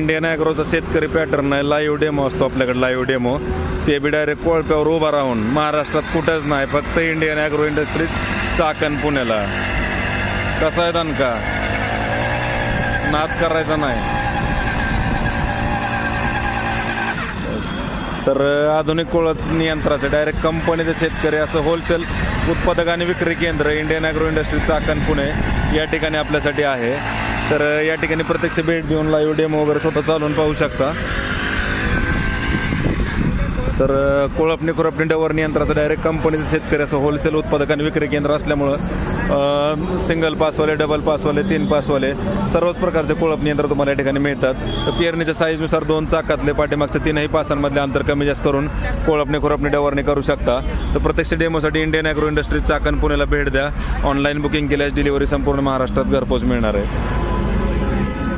Indian ॲग्रोचा शेतकरी pattern आहे. Live demo असतो आपल्याकडे लाईव्ह डेमो ते बी डायरेक्ट कोळप्यावर उभा राहून महाराष्ट्रात कुठंच नाही फक्त इंडियन ॲग्रो इंडस्ट्रीज चाकण पुण्याला. कसा आहे दणका नाद करायचा नाही. तर आधुनिक कोळप नियंत्रणाचं डायरेक्ट कंपनीचे शेतकरी असं होलसेल उत्पादक आणि विक्री केंद्र Indian agro industry Chakan Pune या ठिकाणी आपल्यासाठी आहे. तर या ठिकाणी प्रत्यक्ष भेट देऊन लाईव्ह डेमो वगैरे स्वतः चालवून पाहू शकता. तर कोळपणी खुरपणी डवरणी यंत्राचं डायरेक्ट कंपनीचं शेतकरी असं होलसेल उत्पादक आणि विक्री केंद्र असल्यामुळं सिंगल पासवाले डबल पासवाले तीन पासवाले सर्वच प्रकारचे कोळपणी यंत्र तुम्हाला या ठिकाणी मिळतात. तर पेरणीच्या साईजनुसार दोन चाकातले पाठीमागच्या तीनही पासांमधले अंतर कमी जास्त करून कोळपणी खुरपणी डवरणी करू शकता. तर प्रत्यक्ष डेमोसाठी इंडियन ॲग्रो इंडस्ट्रीज चाकण पुण्याला भेट द्या. ऑनलाईन बुकिंग केल्यास डिलिव्हरी संपूर्ण महाराष्ट्रात घरपोच मिळणार आहे.